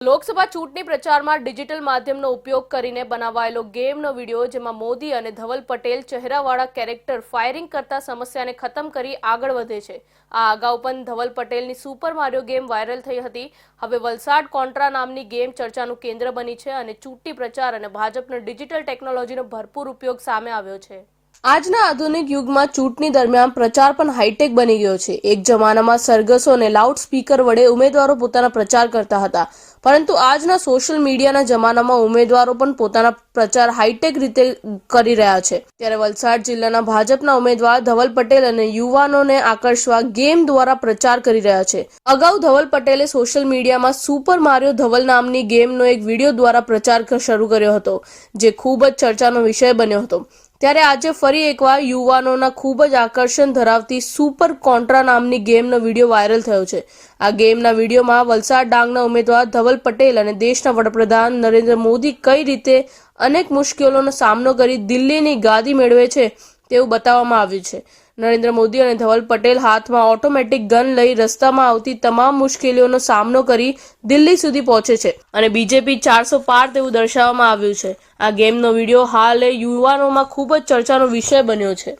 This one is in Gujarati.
લોકસભા ચૂંટણી પ્રચારમાં ડિજિટલ માધ્યમનો ઉપયોગ કરીને બનાવાયેલો ગેમનો વીડિયો, જેમાં મોદી અને ધવલ પટેલ ચહેરાવાળા કેરેક્ટર ફાયરિંગ કરતા સમસ્યાને ખતમ કરી આગળ વધે છે. આ અગાઉ પણ ધવલ પટેલની સુપર મારિયો ગેમ વાયરલ થઈ હતી. હવે વલસાડ કોન્ટ્રા નામની ગેમ ચર્ચાનું કેન્દ્ર બની છે અને ચૂંટણી પ્રચાર અને ભાજપનો ડિજિટલ ટેકનોલોજીનો ભરપૂર ઉપયોગ સામે આવ્યો છે. આજના આધુનિક યુગમાં ચૂંટણી દરમિયાન પ્રચાર પણ હાઈટેક બની ગયો છે. એક જમાનામાં સરગસો અને લાઉડ સ્પીકર વડે ઉમેદવારો પોતાના પ્રચાર કરતા હતા. પરંતુ આજના સોશિયલ મીડિયાના જમાનામાં ઉમેદવારો પણ પોતાના પ્રચાર હાઈટેક રીતે કરી રહ્યા છે. ત્યારે વલસાડ જિલ્લાના ભાજપના ઉમેદવાર ધવલ પટેલ અને યુવાનોને આકર્ષવા ગેમ દ્વારા પ્રચાર કરી રહ્યા છે. અગાઉ ધવલ પટેલે સોશિયલ મીડિયામાં સુપર મારિયો ધવલ નામની ગેમનો એક વીડિયો દ્વારા પ્રચાર શરૂ કર્યો હતો, જે ખૂબ જ ચર્ચાનો વિષય બન્યો હતો. ત્યારે આજે ફરી એકવાર યુવાનોના ખૂબ જ આકર્ષણ ધરાવતી સુપર કોન્ટ્રા નામની ગેમનો વીડિયો વાયરલ થયો છે. આ ગેમના વિડીયોમાં વલસાડ ડાંગના ઉમેદવાર ધવલ પટેલ અને દેશના વડાપ્રધાન નરેન્દ્ર મોદી કઈ રીતે અનેક મુશ્કેલીઓનો સામનો કરી દિલ્હીની ગાદી મેળવે છે તેવું બતાવવામાં આવ્યું છે. નરેન્દ્ર મોદી અને ધવલ પટેલ હાથમાં ઓટોમેટિક ગન લઈ રસ્તામાં આવતી તમામ મુશ્કેલીઓનો સામનો કરી દિલ્હી સુધી પહોંચે છે. અને બીજેપી ચારસો પાર તેવું દર્શાવવામાં આવ્યું છે. આ ગેમનો વીડિયો હાલ યુવાનોમાં ખૂબ જ ચર્ચાનો વિષય બન્યો છે.